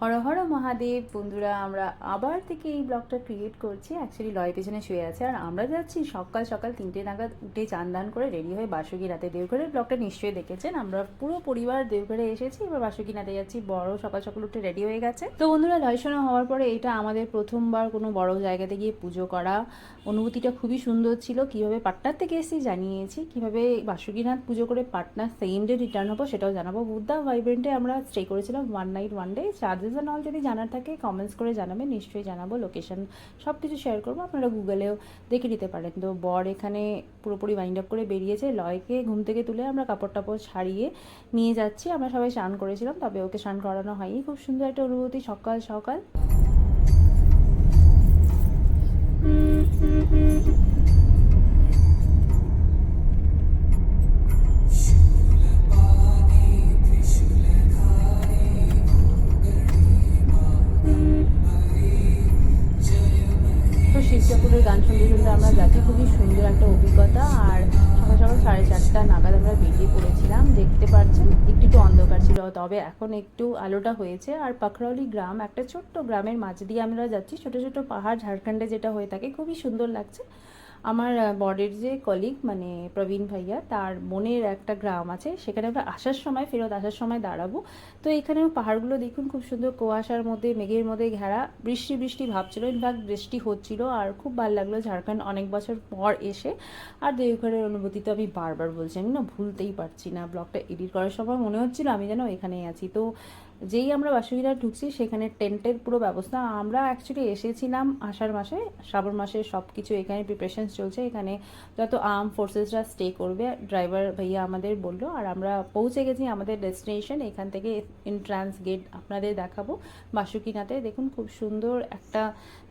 হর হর মহাদেব, বন্ধুরা, আমরা আবার থেকে এই ব্লগটা ক্রিয়েট করছি। অ্যাকচুয়ালি লয় পেছনে শুয়ে আছে। আর আমরা যাচ্ছি সকাল সকাল তিনটে নাগাদ উঠে চান দান করে রেডি হয়ে বাসুকি রাতে দেওঘরের ব্লগটা নিশ্চয়ই দেখেছেন। আমরা পুরো পরিবার দেওঘরে এসেছি, এবার বাসুকি রাতে যাচ্ছি। বড় সকাল সকাল উঠে রেডি হয়ে গেছে। তো বন্ধুরা লয়শোনা হওয়ার পরে এটা আমাদের প্রথমবার কোনো বড় জায়গাতে গিয়ে পুজো করা। অনুভূতিটা খুবই সুন্দর ছিল। কীভাবে পাটনার থেকে এসেছি জানিয়েছি। কীভাবে বাসুকিনাথ পুজো করে পাটনা সেম ডে রিটার্ন হব সেটাও জানাব। বুদ্ধা ভাইব্রেন্টে আমরা স্টে করেছিলাম one night one day charges and all যদি জানার থাকে কমেন্টস করে জানাবেন নিশ্চয়ই জানাব লোকেশন সব কিছু শেয়ার করব। আপনারা গুগলেও দেখে নিতে পারেন। তো বর এখানে পুরোপুরি মাইন্ড আপ করে বেরিয়েছে, লয়কে ঘুম থেকে তুলে আমরা কাপড় টাপড় ছাড়িয়ে নিয়ে যাচ্ছি। আমরা সবাই স্নান করেছিলাম, তবে ওকে স্নান করানো হয়নি। খুব সুন্দর একটা অনুভূতি, সকাল সকাল। একটু একটু অন্ধকার ছিল, তবে এখন একটু আলোটা হয়েছে। আর পাখরাউলি গ্রাম, একটা ছোট্ট গ্রামের মাঝ দিয়ে আমরা যাচ্ছি। ছোট ছোট পাহাড়, ঝাড়খণ্ডে যেটা হয়ে থাকে, খুবই সুন্দর লাগছে। আমার বরের যে কলিগ মানে প্রবীণ ভাইয়া, তার মনের একটা গ্রাম আছে, সেখানে আমরা আসার সময়, ফেরত আসার সময় দাঁড়াবো। তো এখানেও পাহাড়গুলো দেখুন, খুব সুন্দর কুয়াশার মধ্যে, মেঘের মধ্যে ঘেরা, বৃষ্টি বৃষ্টি ভাবছিল ইনফ্যাক্ট বৃষ্টি হচ্ছিল, আর খুব ভালো লাগল ঝাড়খণ্ড অনেক বছর পর এসে। আর দেওঘরের অনুভূতি তো আমি বারবার বলছি, আমি না ভুলতেই পারছি না, ব্লগটা এডিট করার সময় মনে হচ্ছিল আমি যেন এখানেই আছি। তো যেই আমরা বাসুবিরা ঢুকছি, সেখানে টেন্টের পুরো ব্যবস্থা। আমরা অ্যাকচুয়ালি এসেছিলাম আষাঢ় মাসে। শ্রাবণ মাসে সব কিছু এখানে প্রিপারেশন চলছে। এখানে যত আর্ম ফোর্সেসরা স্টে করবে ড্রাইভার ভাইয়া আমাদের বলল, আর আমরা পৌঁছে গেছি আমাদের ডেস্টিনেশন এখান থেকে এন্ট্রান্স গেট আপনাদের দেখাবো বাসুকিনাতে। দেখুন, খুব সুন্দর একটা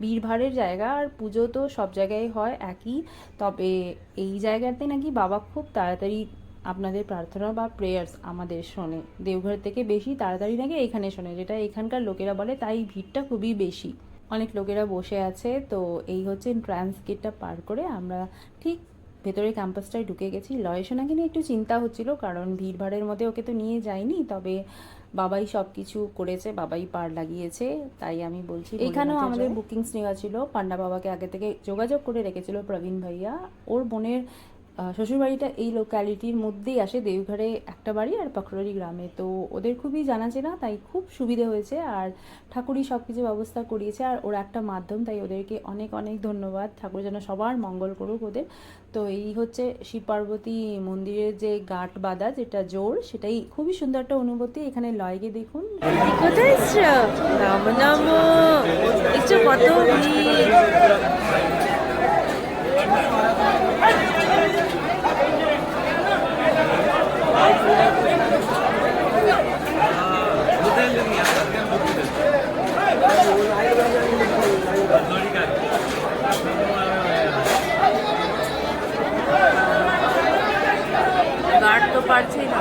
ভিড়ভাড়ের জায়গা। আর পুজো তো সব জায়গায় হয় একই। তবে এই জায়গাতে নাকি বাবা খুব তাড়াতাড়ি আপনাদের প্রার্থনা বা প্রেয়ার্স আমাদের শোনে। দেওঘর থেকে বেশি তাড়াতাড়ি নাকি এখানে শোনে যেটা এখানকার লোকেরা বলে তাই ভিড়টা খুবই বেশি। অনেক লোকেরা বসে আছে তো এই হচ্ছে ট্রান্স গেটটা পার করে আমরা ঠিক ভেতরে ক্যাম্পাসটায় ঢুকে গেছি। লয়েশোনাকে নিয়ে একটু চিন্তা হচ্ছিল কারণ ভিড়ভাড়ের মধ্যে ওকে তো নিয়ে যায়নি তবে বাবাই সব কিছু করেছে বাবাই পার লাগিয়েছে তাই আমি বলছি এখানেও আমাদের বুকিংস নেওয়া ছিল। পান্ডা বাবাকে আগে থেকে যোগাযোগ করে রেখেছিল প্রবীণ ভাইয়া। ওর বোনের শ্বশুরবাড়িটা এই লোক্যালিটির মধ্যেই আসে, দেওঘরে একটা বাড়ি আর পাখরুলি গ্রামে। তো ওদের খুবই জানা চেনা তাই খুব সুবিধে হয়েছে আর ঠাকুরই সব কিছু ব্যবস্থা করিয়েছে আর ওরা একটা মাধ্যম, তাই ওদেরকে অনেক অনেক ধন্যবাদ। ঠাকুর যেন সবার মঙ্গল করুক ওদের। তো এই হচ্ছে শিব পার্বতী মন্দিরের যে গাট বাঁধা, যেটা জোর, সেটাই খুবই সুন্দর একটা অনুভূতি। এখানে লয়কে দেখুন। কোথায় কত? গার্ড তো পারছেই না।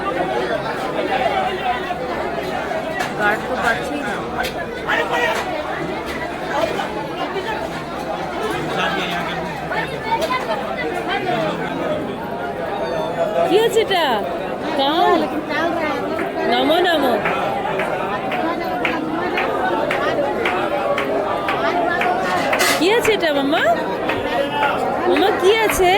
গার্ড তো পারছেই না। কি হচ্ছে এটা? কাল? নমো নমো। কি আছে এটা মামা মামা কি আছে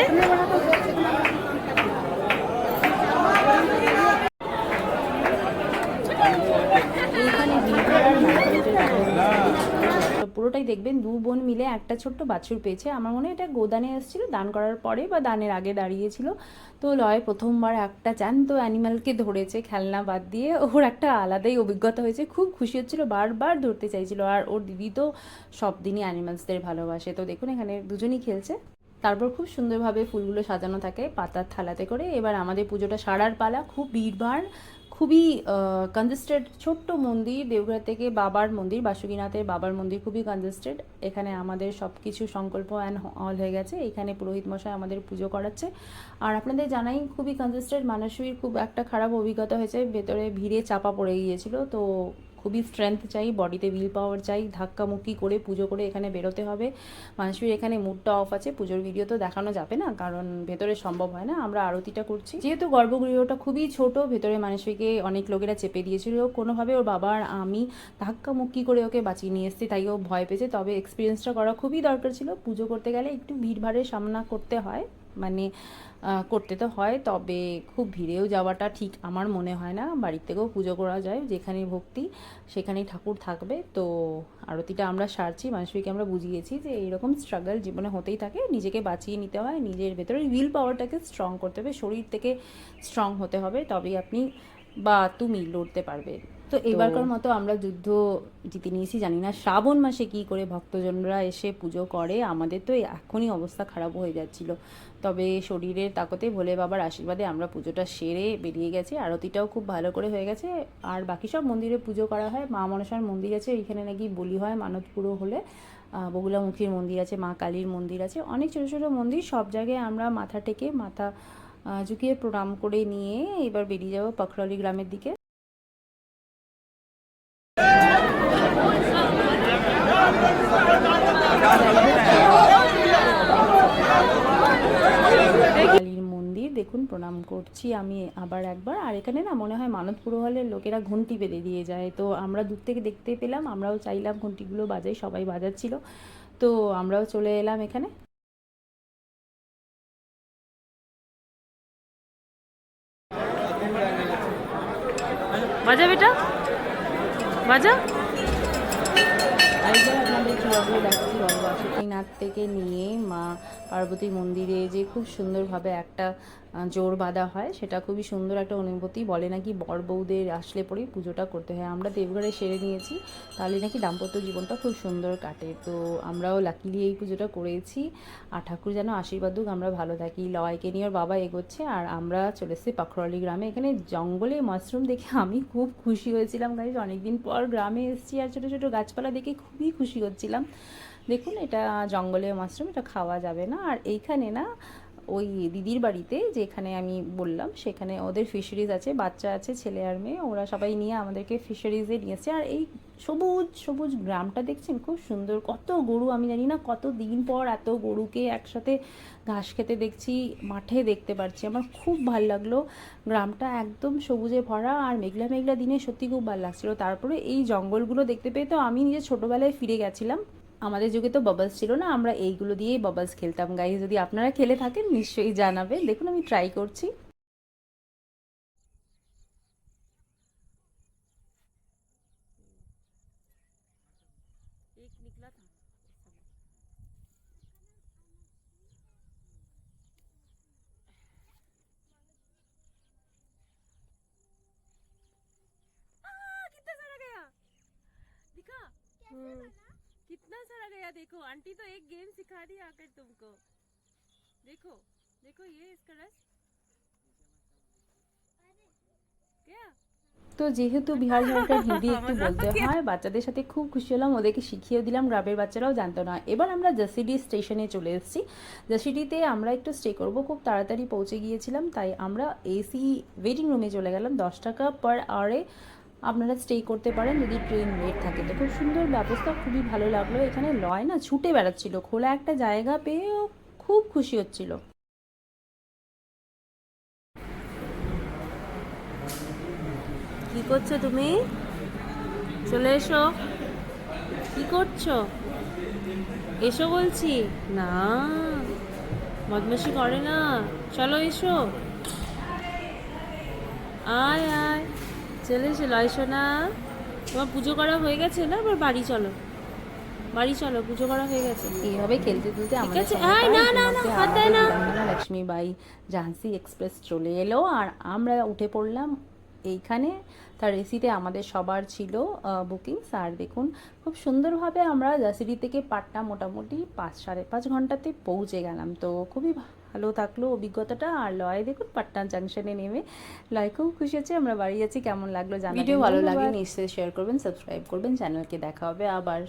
এইখানে ভিড়ভাড়ার ম্যানেজমেন্টের পুরোটাই দেখবেন, দু বোন মিলে একটা ছোট্ট বাছুর পেয়েছে। আমার মনে হয় এটা গোদানে এসেছিল, দান করার পরে বা দানের আগে দাঁড়িয়েছিল। তো লয় প্রথমবার একটা জ্যান্ত অ্যানিমালকে ধরেছে খেলনা বাদ দিয়ে। ওর একটা আলাদাই অভিজ্ঞতা হয়েছে, খুব খুশি হচ্ছিল, বারবার ধরতে চাইছিল। আর ওর দিদি তো সব দিনই অ্যানিমালসদের ভালোবাসে। তো দেখুন, এখানে দুজনই খেলছে। তারপর খুব সুন্দরভাবে ফুলগুলো সাজানো থাকে পাতার থালাতে করে। এবার আমাদের পুজোটা সারার পালা, খুব ভিড়ভাড়। খুবই কনজেস্টেড ছোট্ট মন্দির, দেওঘর থেকে বাবার মন্দির, বাসুকিনাথের বাবার মন্দির খুবই কনজেস্টেড এখানে আমাদের সব কিছু সংকল্প অ্যান্ড হল হয়ে গেছে। এখানে পুরোহিত মশাই আমাদের পুজো করাচ্ছে। আর আপনাদের জানাই, খুবই কনজেস্টেড মানুষের খুব একটা খারাপ অভিজ্ঞতা হয়েছে, ভেতরে ভিড়ে চাপা পড়ে গিয়েছিল। তো খুবই স্ট্রেংথ চাই বডিতে উইল পাওয়ার চাই, ধাক্কামুক্কি করে পুজো করে এখানে বেরোতে হবে। মানুষের এখানে মুডটা অফ আছে, পুজোর ভিডিও তো দেখানো যাবে না, কারণ ভেতরে সম্ভব হয় না, আমরা আরতিটা করছি। যেহেতু গর্ভগৃহটা খুবই ছোট, ভেতরে মানুষকে অনেক লোকেরা চেপে দিয়েছিল, কোনোভাবে ওর বাবা আর আমি ধাক্কামুক্কি করে ওকে বাঁচিয়ে নিয়ে এসেছি, তাই ও ভয় পেয়েছে। তবে এক্সপিরিয়েন্সটা করা খুবই দরকার ছিল, পুজো করতে গেলে একটু ভিড়ভাড়ের সামনা করতে হয়। মানে করতে তো হয়, তবে খুব ভিড়েও যাওয়াটা ঠিক আমার মনে হয় না। বাড়ির থেকেও পুজো করা যায় যেখানে ভক্তি, সেখানেই ঠাকুর থাকবে। তো আরতিটা আমরা সারছি মানুষকে আমরা বুঝিয়েছি যে এইরকম স্ট্রাগল জীবনে হতেই থাকে। নিজেকে বাঁচিয়ে নিতে হয়, নিজের ভেতরে উইল পাওয়ারটাকে স্ট্রং করতে হবে, শরীর থেকে স্ট্রং হতে হবে, তবেই আপনি বা তুমি লড়তে পারবে। তো এবারকার মতো আমরা যুদ্ধ জিতে নিয়েছি জানি না শ্রাবণ মাসে কি করে ভক্তজনরা এসে পুজো করে আমাদের তো এখনই অবস্থা খারাপ হয়ে যাচ্ছিল। তবে শরীরের তাকতে ভোলে বাবার আশীর্বাদে আমরা পুজোটা সেরে বেরিয়ে গেছি আরতিটাও খুব ভালো করে হয়ে গেছে। আর বাকি সব মন্দিরে পুজো করা হয় মা মনসার মন্দির আছে এখানে নাকি বলি হয় মানত পুরো হলে বগুলামুখীর মন্দির আছে মা কালীর মন্দির আছে অনেক ছোটো ছোটো মন্দির সব জায়গায় আমরা মাথা টেকে মাথা ঝুঁকিয়ে প্রণাম করে নিয়ে এবার বেরিয়ে যাব পাখরলি গ্রামের দিকে কালীর মন্দির দেখুন, প্রণাম করছি আমি আবার একবার। আর এখানে না মনে হয় মানত পুরো হলে লোকেরা ঘন্টি বেঁধে দিয়ে যায়। তো আমরা দূর থেকে দেখতে পেলাম, আমরাও চাইলাম ঘন্টিগুলো বাজাই, সবাই বাজাচ্ছিল। তো আমরাও চলে এলাম এখানে। বাজা বেটা? বাজা? 对的。বাসুকীনাথ থেকে নিয়ে মা পার্বতী মন্দিরে যে খুব সুন্দরভাবে একটা জোর বাঁধা হয়, সেটা খুবই সুন্দর একটা অনুভূতি। বলে নাকি বর বউদের আসলে পরেই পুজোটা করতে হয়। আমরা দেবঘরে সেরে নিয়েছি, তাহলে নাকি দাম্পত্য জীবনটা খুব সুন্দর কাটে। তো আমরাও লাকিলি এই পুজোটা করেছি। আর ঠাকুর যেন আশীর্বাদ দুক, আমরা ভালো থাকি। লয়কে নিয়ে ওর বাবা এগোচ্ছে, আর আমরা চলে এসেছি পাখরলি গ্রামে। এখানে জঙ্গলে মাশরুম দেখে আমি খুব খুশি হয়েছিলাম গাইজ অনেকদিন পর গ্রামে এসেছি, আর ছোটো ছোটো গাছপালা দেখে খুবই খুশি হচ্ছিলাম। দেখুন, এটা জঙ্গলের মাশরুম, এটা খাওয়া যাবে না। আর এইখানে না, ওই দিদির বাড়িতে যেখানে আমি বললাম, সেখানে ওদের ফিশারিজ আছে, বাচ্চা আছে, ছেলে আর মেয়ে, ওরা সবাই নিয়ে আমাদেরকে ফিশারিজে নিয়েছে। আর এই সবুজ সবুজ গ্রামটা দেখছেন, খুব সুন্দর। কত গরু, আমি জানি না কত দিন পর এত গরুকে একসাথে ঘাস খেতে দেখছি, মাঠে দেখতে পারছি। আমার খুব ভালো লাগল গ্রামটা একদম সবুজে ভরা আর মেঘলা মেঘলা দিনে সত্যি খুব ভালো লাগছিল। তারপরে এই জঙ্গলগুলো দেখতে পেয়ে তো আমি নিজে ছোটোবেলায় ফিরে গেছিলাম। আমাদের যুগে তো বাবলস ছিল না, আমরা এইগুলো দিয়েই বাবলস খেলতাম গাই যদি আপনারা খেলে থাকেন, নিশ্চয়ই জানাবেন। দেখুন, আমি ট্রাই করছি। Mm. कितना सारा गया दिखा कितना सारा गया देखो आंटी तो एक गेम सिखा दी आकर तुमको देखो देखो ये इसका रस क्या তো যেহেতু বিহার ঝাড়খণ্ড হিন্দি একটু বলতে হয় বাচ্চাদের সাথে খুব খুশি হলাম ওদেরকে শিখিয়ে দিলাম গ্রামের বাচ্চারাও জানতো না এবার আমরা জাসিডি স্টেশনে চলে এসেছি জাসিডিতে আমরা একটু স্টে করব খুব তাড়াতাড়ি পৌঁছে গিয়েছিলাম তাই আমরা এসি ওয়েটিং রুমে চলে গেলাম দশ টাকা পার আওয়ারে আপনারা স্টে করতে পারেন যদি ট্রেন লেট থাকে। তো খুব সুন্দর ব্যবস্থা, খুবই ভালো লাগল। এখানে লয় না, ছুটে বেড়াচ্ছিল। খোলা একটা জায়গা পেয়েও খুব খুশি হচ্ছিল। কি করছ তুমি? চলে এসো। কি করছ? এসো বলছি। না, বদমাশি করে না। চলো এসো। আয় আয়। চলে এসো এসো না তোমার পুজো করা হয়ে গেছে না? এবার বাড়ি চলো। বাড়ি চলো পুজো করা হয়ে গেছে। এইভাবে খেলতে খেলতে আমাদের আছে। সময় না, না, না, হাত দেয় না। লক্ষ্মীবাই ঝান্সি এক্সপ্রেস চলে এলো আর আমরা উঠে পড়লাম এইখানে। তার এসিতে আমাদের সবার ছিল বুকিংস আর দেখুন খুব সুন্দরভাবে আমরা জাসিডি থেকে পাটনা মোটামুটি পাঁচ সাড়ে পাঁচ ঘন্টাতে পৌঁছে গেলাম। তো খুবই ভালো থাকল অভিজ্ঞতাটা আর লয় দেখুন পাটনা জাংশনে নেমে। লয় খুব খুশি হচ্ছে আমরা বাড়ি যাচ্ছি। কেমন লাগল জানাবেন। ভিডিও ভালো লাগে নিশ্চয়ই শেয়ার করবেন সাবস্ক্রাইব করবেন। চ্যানেলকে দেখা হবে আবার।